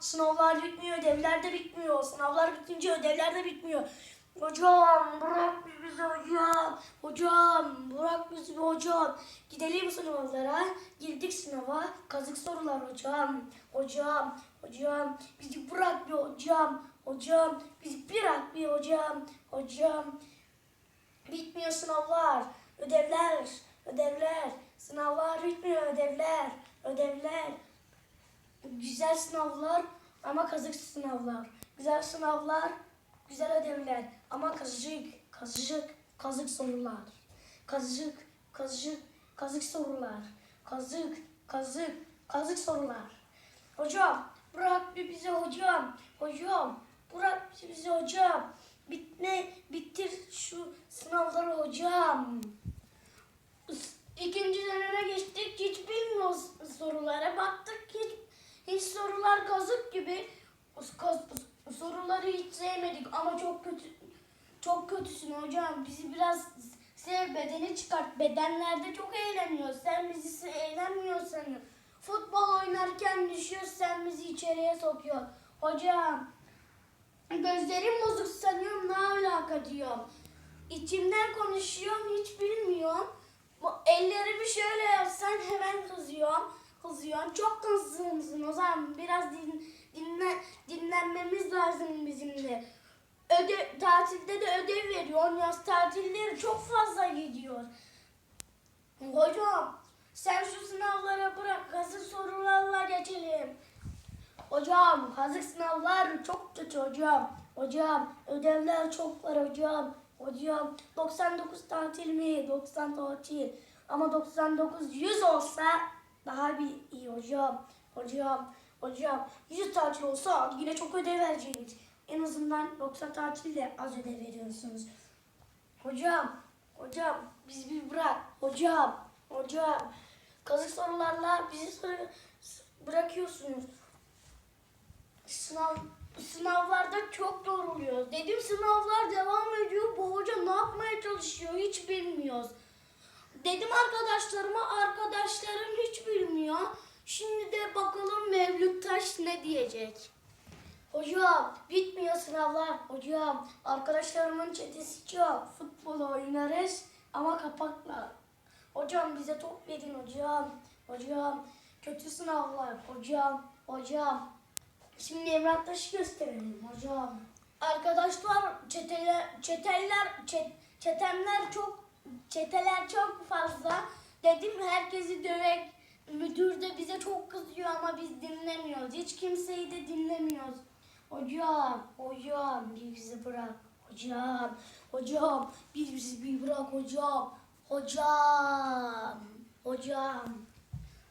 sınavlar bitmiyor, ödevler de bitmiyor. Sınavlar bitince ödevler de bitmiyor. Hocam bırak bizi hocam. Hocam bırak bizi hocam. Gidelim sınavlara. Girdik sınava. Kazık sorular hocam. Hocam, hocam bizi bırak bir hocam. Hocam bizi bırak bir hocam. Hocam bitmiyor sınavlar. Ödevler, ödevler. Sınavlar bitmiyor ödevler. Ödevler. Güzel sınavlar ama kazık sınavlar. Güzel sınavlar, güzel ödevler ama kazık, kazık, kazık sorular. Kazık, kazık, kazık sorular. Kazık, kazık, kazık sorular. Hocam bırak bir bize hocam. Hocam bırak bizi bize hocam. Bitme, bitir şu sınavları hocam. İkinci döneme geçtik. Hiç bilmiyoruz sorulara. Baktık hiç, hiç sorular kazık gibi. Soruları hiç sevmedik ama çok kötü çok kötüsün hocam. Bizi biraz sev bedeni çıkart. Bedenlerde çok eğleniyoruz. Sen bizi eğlenmiyorsan. Futbol oynarken düşüyoruz. Sen bizi içeriye sokuyor. Hocam gözlerim bozuk sanıyorum ne alaka diyorum. İçimden konuşuyorum hiç bilmiyorum. Ellerimi şöyle yapsan hemen kızıyorum. Kızıyorum. Çok kızgınsın o zaman biraz din, dinle, dinlenmemiz lazım bizim de. Öde, tatilde de ödev veriyor. Yaz tatilleri çok fazla gidiyor. Hocam sen şu sınavlara bırak. Hazır sorularla geçelim. Hocam hazır sınavlar çok kötü hocam. Hocam ödevler çok var hocam. Hocam 99 tatil mi? 90 tatil. Ama 99 100 olsa daha bir iyi hocam. Hocam hocam 100 tatil olsa yine çok ödev vereceğiniz. En azından 90 tatilde az ödev veriyorsunuz. Hocam, hocam bizi bir bırak. Hocam, hocam. Kazık sorularla bizi soru- bırakıyorsunuz. Sınav sınavlarda çok yoruluyoruz. Dedim sınavlar devam ediyor. Bu hoca ne yapmaya çalışıyor. Dedim arkadaşlarıma arkadaşlarım hiç bilmiyor. Şimdi de bakalım Mevlüt Taş ne diyecek. Hocam bitmiyor sınavlar. Hocam arkadaşlarımın çetesi çok. Futbol oynarız ama kapakla. Hocam bize top verin hocam. Hocam kötü sınavlar. Hocam, hocam. Şimdi Emrah Taş'ı gösterelim hocam. Arkadaşlar çeteler, çeteller, çet, çetemler çok, çeteler çok fazla. Dedim herkesi dövek. Müdür de bize çok kızıyor ama biz dinlemiyoruz. Hiç kimseyi de dinlemiyoruz. Hocam, hocam bizi bırak. Hocam, hocam bizi bir bırak hocam. Hocam, hocam.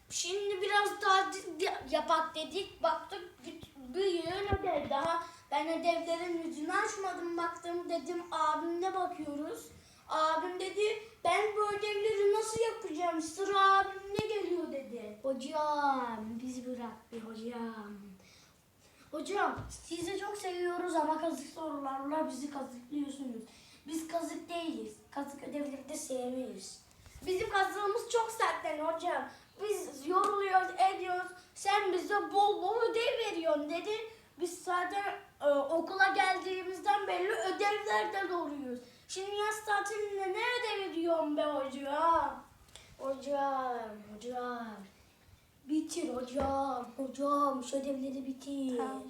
Şimdi biraz tatil yapak dedik. Baktık bir yığın ödev daha. Ben ödevlerin yüzünü açmadım. Baktım dedim abimle bakıyoruz. Abim dedi ben bu ödevleri nasıl yapacağım? Sıra abimle geliyor dedi. Hocam bizi bırak bir hocam. Hocam sizi çok seviyoruz ama kazık sorularla bizi kazıklıyorsunuz. Biz kazık değiliz. Kazık ödevleri de sevmeyiz. Bizim kazığımız çok sertten hocam. Biz yoruluyoruz, ediyoruz. Sen bize bol bol ödev veriyorsun dedi. Biz zaten ödevlerden oluyoruz. Şimdi yaz tatilinde ne ödev ediyorsun be hocam? Hocam, hocam. Bitir hocam, hocam şu ödevleri bitir. Tamam.